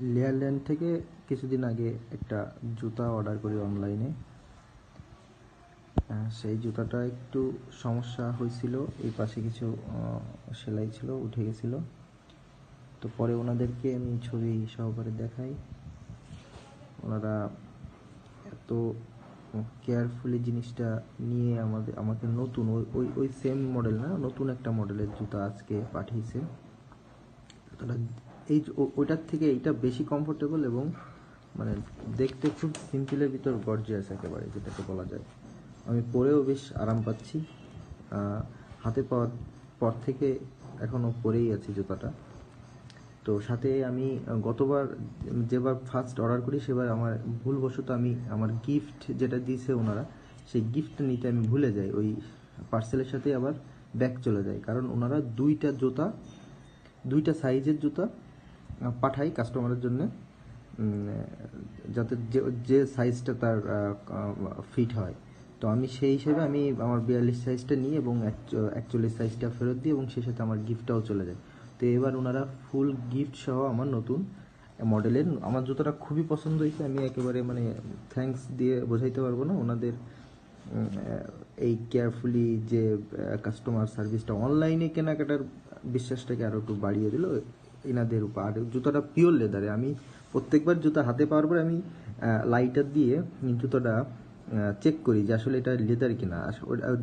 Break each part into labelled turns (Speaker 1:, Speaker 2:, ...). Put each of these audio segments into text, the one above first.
Speaker 1: লেয়ারল্যান্ড থেকে কিছুদিন আগে একটা জুতা অর্ডার করি অনলাইনে সেই জুতাটা একটু সমস্যা হয়েছিল, এই পাশে কিছু সেলাই ছিল, উঠে গেছিল। তো পরে ওনাদেরকে আমি ছবি সহকারে দেখাই। ওনারা এত কেয়ারফুলি জিনিসটা নিয়ে আমাদের, আমাকে নতুন, ওই ওই ওই সেম মডেল না, নতুন একটা মডেলের জুতা আজকে পাঠিয়েছে। জুতাটা এই ওইটার থেকে এইটা বেশি কমফোর্টেবল এবং মানে দেখতে খুব সিম্পলের ভিতর গর্জিয়াস একেবারে, যেটাকে বলা যায়। আমি পরেও বেশ আরাম পাচ্ছি। হাতে পাওয়ার পর থেকে এখনও পরেই আছি জুতাটা। তো সাথে আমি গতবার যেবার ফার্স্ট অর্ডার করি, সেবার আমার ভুলবশত আমি আমার গিফট যেটা দিয়েছে ওনারা, সেই গিফট নিতে আমি ভুলে যাই। ওই পার্সেলের সাথে আবার ব্যাক চলে যায়। কারণ ওনারা দুইটা জুতা, দুইটা সাইজের জুতা পাঠাই কাস্টমারের জন্য। যাতে যে যে সাইজটা তার ফিট হয়। তো আমি সেই হিসেবে আমি আমার বিয়াল্লিশ সাইজটা নিই এবং একচল্লিশ সাইজটা ফেরত দিই এবং সেই সাথে আমার গিফটটাও চলে যায়। তো এবার ওনারা ফুল গিফট সহ আমার নতুন মডেলের আমার জুতোটা খুবই পছন্দ হয়েছে। আমি একেবারে মানে থ্যাঙ্কস দিয়ে বোঝাইতে পারব না। ওনাদের এই কেয়ারফুলি যে কাস্টমার সার্ভিসটা অনলাইনে কেনাকাটার বিশ্বাসটাকে আরও একটু বাড়িয়ে দিল। এনাদের উপর। আর জুতোটা পিওর লেদারে আমি প্রত্যেকবার জুতো হাতে পাওয়ার পরে আমি লাইটার দিয়ে জুতোটা চেক করি যে আসলে এটা লেদার কিনা।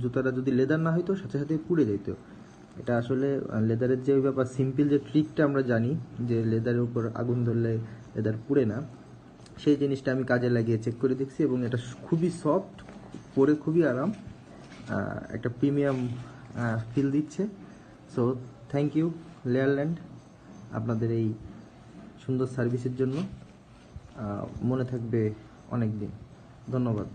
Speaker 1: জুতোটা যদি লেদার না হইতো, সাথে সাথে পুড়ে যেত এটা আসলে লেদারের যে ব্যাপার সিম্পল যে ট্রিকটা আমরা জানি, যে লেদারের উপর আগুন ধরলে লেদার পুড়ে না, সেই জিনিসটা আমি কাজে লাগিয়ে চেক করে দেখছি এবং এটা খুবই সফট পরে খুবই আরাম একটা প্রিমিয়াম ফিল দিচ্ছে। সো থ্যাংক ইউ লেয়ারল্যান্ড আপনাদের এই সুন্দর সার্ভিসের জন্য মনে থাকবে অনেক দিন ধন্যবাদ।